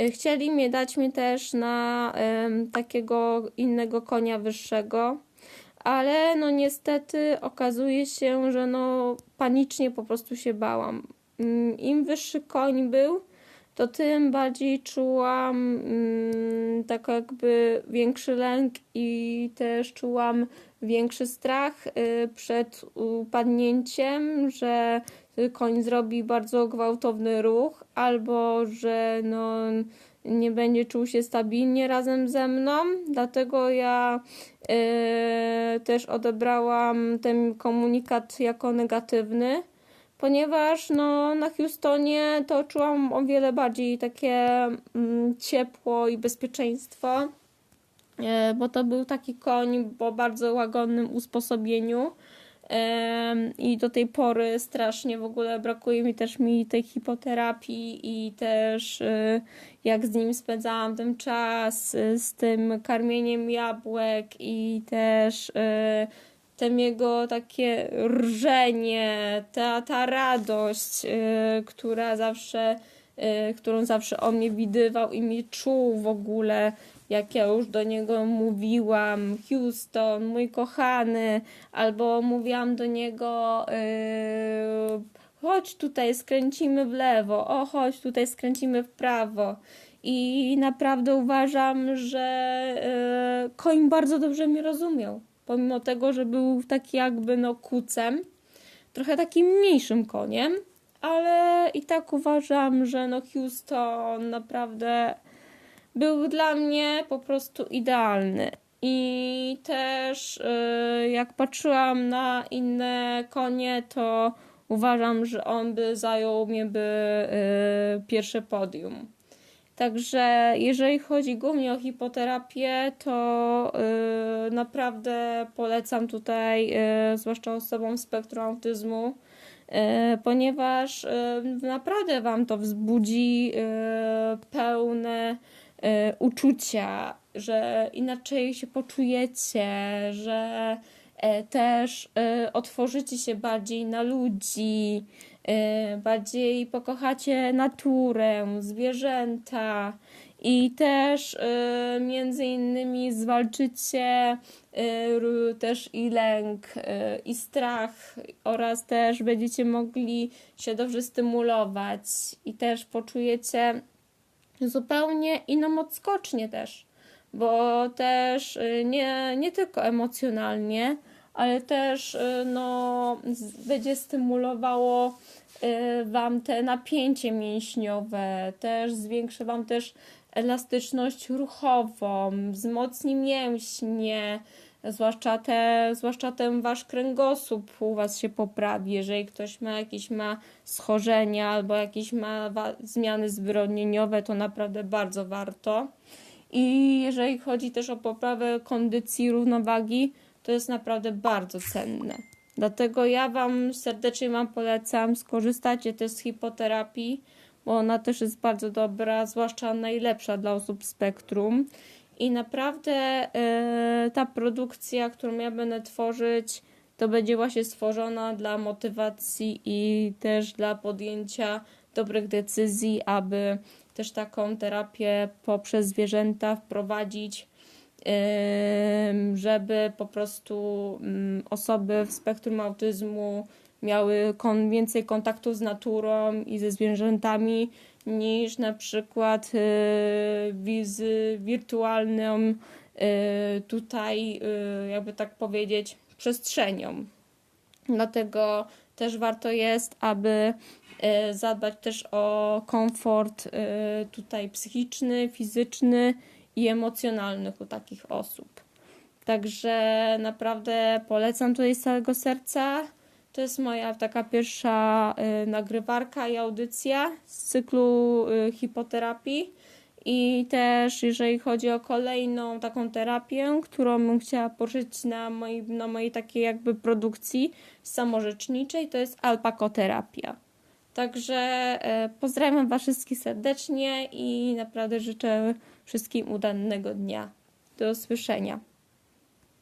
Y, Chcieli mnie dać mnie też na takiego innego konia wyższego, ale no niestety okazuje się, że no panicznie po prostu się bałam. Mm, Im wyższy koń był, to tym bardziej czułam mm, tak jakby większy lęk i też czułam większy strach y, przed upadnięciem, że koń zrobi bardzo gwałtowny ruch albo że no nie będzie czuł się stabilnie razem ze mną. Dlatego ja y, też odebrałam ten komunikat jako negatywny ponieważ no, na Houstonie to czułam o wiele bardziej takie mm, ciepło i bezpieczeństwo, e, bo to był taki koń o bardzo łagodnym usposobieniu. I do tej pory strasznie w ogóle brakuje mi też mi tej hipoterapii i też y, jak z nim spędzałam ten czas y, z tym karmieniem jabłek i też y, ten jego takie rżenie, ta, ta radość, która zawsze, którą zawsze on mnie widywał i mnie czuł w ogóle, jak ja już do niego mówiłam, Houston, mój kochany, albo mówiłam do niego, y, chodź tutaj, skręcimy w lewo, o chodź tutaj, skręcimy w prawo. I naprawdę uważam, że y, koń bardzo dobrze mnie rozumiał pomimo tego, że był taki jakby no kucem, trochę takim mniejszym koniem, ale i tak uważam, że no Houston naprawdę był dla mnie po prostu idealny. I też yy, jak patrzyłam na inne konie, to uważam, że on by zajął mnie by yy, pierwsze podium. Także jeżeli chodzi głównie o hipoterapię, to yy, naprawdę polecam tutaj, yy, zwłaszcza osobom z spektrum autyzmu, yy, ponieważ yy, naprawdę Wam to wzbudzi yy, pełne yy, uczucia, że inaczej się poczujecie, że też yy, otworzycie się bardziej na ludzi, y, bardziej pokochacie naturę, zwierzęta i też między innymi zwalczycie też i lęk, i strach oraz też będziecie mogli się dobrze stymulować i też poczujecie zupełnie inną odskocznię też, bo też nie, nie tylko emocjonalnie, ale też y, no, będzie stymulowało y, Wam te napięcie mięśniowe, też zwiększy Wam też elastyczność ruchową, wzmocni mięśnie, zwłaszcza, te, zwłaszcza ten Wasz kręgosłup u Was się poprawi, jeżeli ktoś ma jakieś ma schorzenia albo jakieś ma zmiany zwyrodnieniowe, to naprawdę bardzo warto. I jeżeli chodzi też o poprawę kondycji, równowagi, to jest naprawdę bardzo cenne. Dlatego ja Wam serdecznie Wam polecam, skorzystacie też z hipoterapii, bo ona też jest bardzo dobra, zwłaszcza najlepsza dla osób spektrum. I naprawdę e, ta produkcja, którą ja będę tworzyć, to będzie właśnie stworzona dla motywacji i też dla podjęcia dobrych decyzji, aby też taką terapię poprzez zwierzęta wprowadzić, żeby po prostu mm, osoby w spektrum autyzmu miały więcej kontaktu z naturą i ze zwierzętami niż na przykład e, wiz wirtualną e, tutaj, e, jakby tak powiedzieć, przestrzenią. Dlatego też warto jest, aby zadbać też o komfort tutaj psychiczny, fizyczny i emocjonalny u takich osób. Także naprawdę polecam tutaj z całego serca. To jest moja taka pierwsza y, nagrywarka i audycja z cyklu y, hipoterapii. I też jeżeli chodzi o kolejną taką terapię, którą bym chciała poruszyć na mojej, na mojej takiej jakby produkcji samorzeczniczej, to jest alpakoterapia. Także e, pozdrawiam Was wszystkich serdecznie i naprawdę życzę wszystkim udanego dnia. Do usłyszenia.